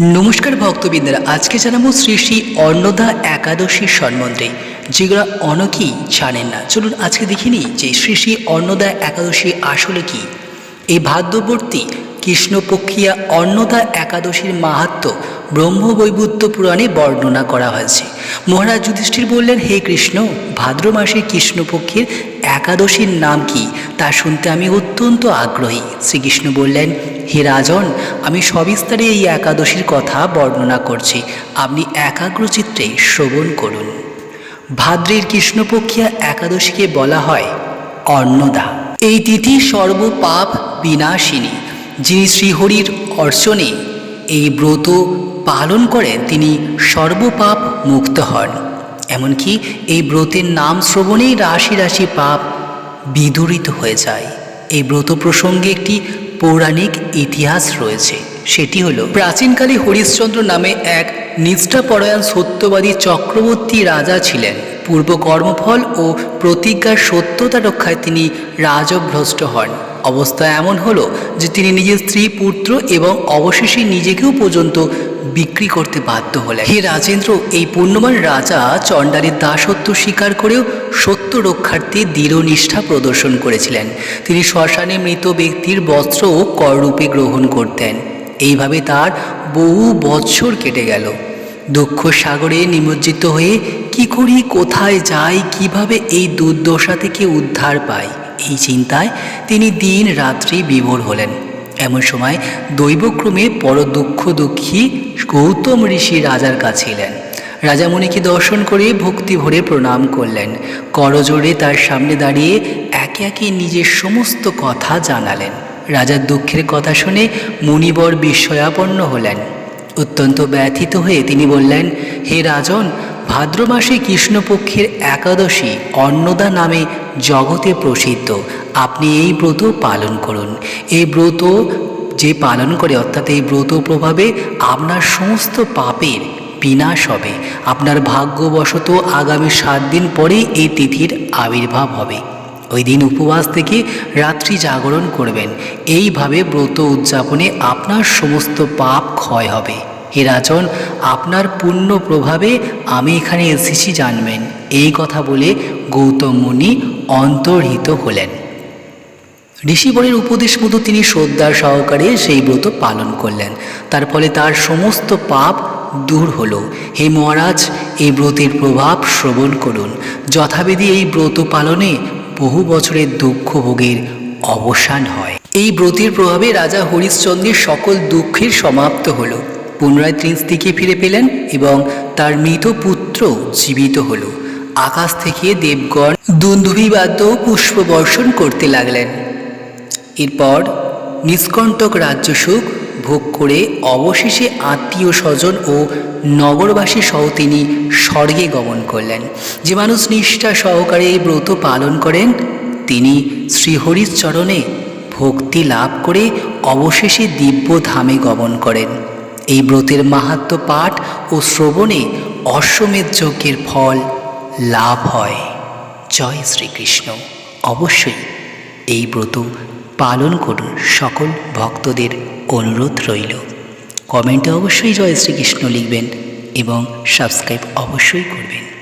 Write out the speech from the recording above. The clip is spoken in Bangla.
নমস্কার ভক্তবৃন্দারা, আজকে জানাব শ্রী শ্রী অন্নদা একাদশী সম্বন্ধে যেগুলো অনেকেই জানেন না। চলুন আজকে দেখিনি যে শ্রী শ্রী অন্নদা একাদশী আসলে কি। এই ভাদ্যবর্তী কৃষ্ণপক্ষিয়া অন্নদা একাদশীর মাহাত্ম ব্রহ্মবৈবুত্য পুরাণে বর্ণনা করা হয়েছে। মহারাজ যুধিষ্ঠির বললেন, হে কৃষ্ণ, ভাদ্র মাসে কৃষ্ণপক্ষের একাদশীর নাম কি? তা শুনতে আমি অত্যন্ত আগ্রহী। শ্রীকৃষ্ণ বললেন, হে রাজন, আমি সবিস্তারে এই একাদশীর কথা বর্ণনা করছি। আপনি একাগ্রচিত্রে শ্রবণ করুন। ভাদ্রের কৃষ্ণপক্ষিয়া একাদশীকে বলা হয় অন্নদা। এই তিথি সর্বপাপ বিনাশিনী। যিনি শ্রীহরির অর্চনে এই ব্রত পালন করেন, তিনি সর্বপাপ মুক্ত হন। এমনকি এই ব্রতের নাম শ্রবণেই রাশি রাশি পাপ বিদূরিত হয়ে যায়। এই ব্রত প্রসঙ্গে একটি পৌরাণিক ইতিহাস রয়েছে। সেটি হল, প্রাচীনকালে হরিশ্চন্দ্র নামে এক নিষ্ঠাপরায়ণ সত্যবাদী চক্রবর্তী রাজা ছিলেন। পূর্ব কর্মফল ও প্রতিজ্ঞার সত্যতা রক্ষায় তিনি রাজভ্রষ্ট হন। অবস্থা এমন হলো যে তিনি নিজের স্ত্রী, পুত্র এবং অবশেষে নিজেকেও পর্যন্ত বিক্রি করতে বাধ্য হলেন। হে রাজেন্দ্র, এই পুণ্যবান রাজা চণ্ডালের দাসত্ব স্বীকার করেও সত্য রক্ষার্থে দৃঢ় নিষ্ঠা প্রদর্শন করেছিলেন। তিনি শ্মশানে মৃত ব্যক্তির বস্ত্র কররূপে গ্রহণ করতেন। এইভাবে তার বহু বৎসর কেটে গেল। দুঃখ সাগরে নিমজ্জিত হয়ে কি করি, কোথায় যাই, কীভাবে এই দুর্দশা থেকে উদ্ধার পাই? এই চিন্তায় তিনি দিন রাত্রি বিভোর হলেন। এমন সময় দৈবক্রমে পর দুঃখ দুঃখী গৌতম ঋষি রাজার কাছে এলেন। রাজামণিকে দর্শন করে ভক্তি ভরে প্রণাম করলেন। করজোড়ে তার সামনে দাঁড়িয়ে একে একে নিজের সমস্ত কথা জানালেন। রাজার দুঃখের কথা শুনে মুনিবর বিস্ময়াপন্ন হলেন। অত্যন্ত ব্যথিত হয়ে তিনি বললেন, হে রাজন ভাদ্র মাসে কৃষ্ণপক্ষের একাদশী অন্নদা নামে জগতে প্রসিদ্ধ। আপনি এই ব্রত পালন করুন। এই ব্রত যে পালন করে, অর্থাৎ এই ব্রত প্রভাবে আপনার সমস্ত পাপের বিনাশ হবে। আপনার ভাগ্যবশত আগামী সাত দিন পরেই এই তিথির আবির্ভাব হবে। ওই দিন উপবাস থেকে রাত্রি জাগরণ করবেন। এইভাবে ব্রত উদযাপনে আপনার সমস্ত পাপ ক্ষয় হবে। হে রাজন, আপনার পুণ্য প্রভাবে আমি এখানে এসেছি জানবেন। এই কথা বলে গৌতম মুনি অন্তর্হিত হলেন। ঋষিবরের উপদেশ মতো তিনি শ্রদ্ধার সহকারে সেই ব্রত পালন করলেন। তার ফলে তার সমস্ত পাপ দূর হলো। হে মহারাজ, এই ব্রতের প্রভাব শ্রবণ করুন। যথাবিধি এই ব্রত পালনে বহু বছরের দুঃখ ভোগের অবসান হয়। এই ব্রতের প্রভাবে রাজা হরিশ্চন্দ্রের সকল দুঃখের সমাপ্ত হলো। পুনরায় ত্রিস্তিকে ফিরে পেলেন এবং তার মৃত পুত্র জীবিত হল। আকাশ থেকে দেবগণ দুন্দুভিবাদ্য পুষ্প বর্ষণ করতে লাগলেন। এরপর নিষ্কণ্টক রাজ্যসুখ ভোগ করে অবশেষে আত্মীয় স্বজন ও নগরবাসী সহ তিনি স্বর্গে গমন করলেন। যে মানুষ নিষ্ঠা সহকারে এই ব্রত পালন করেন, তিনি শ্রীহরির চরণে ভক্তি লাভ করে অবশেষে দিব্য ধামে গমন করেন। এই ব্রতের মাহাত্ম পাঠ ও শ্রবণে অশ্বমেধ যজ্ঞের ফল লাভ হয়। জয় শ্রীকৃষ্ণ। অবশ্যই এই ব্রত পালন করুন। সকল ভক্তদের অনুরোধ রইল। কমেন্টে অবশ্যই জয় শ্রীকৃষ্ণ লিখবেন এবং সাবস্ক্রাইব অবশ্যই করবেন।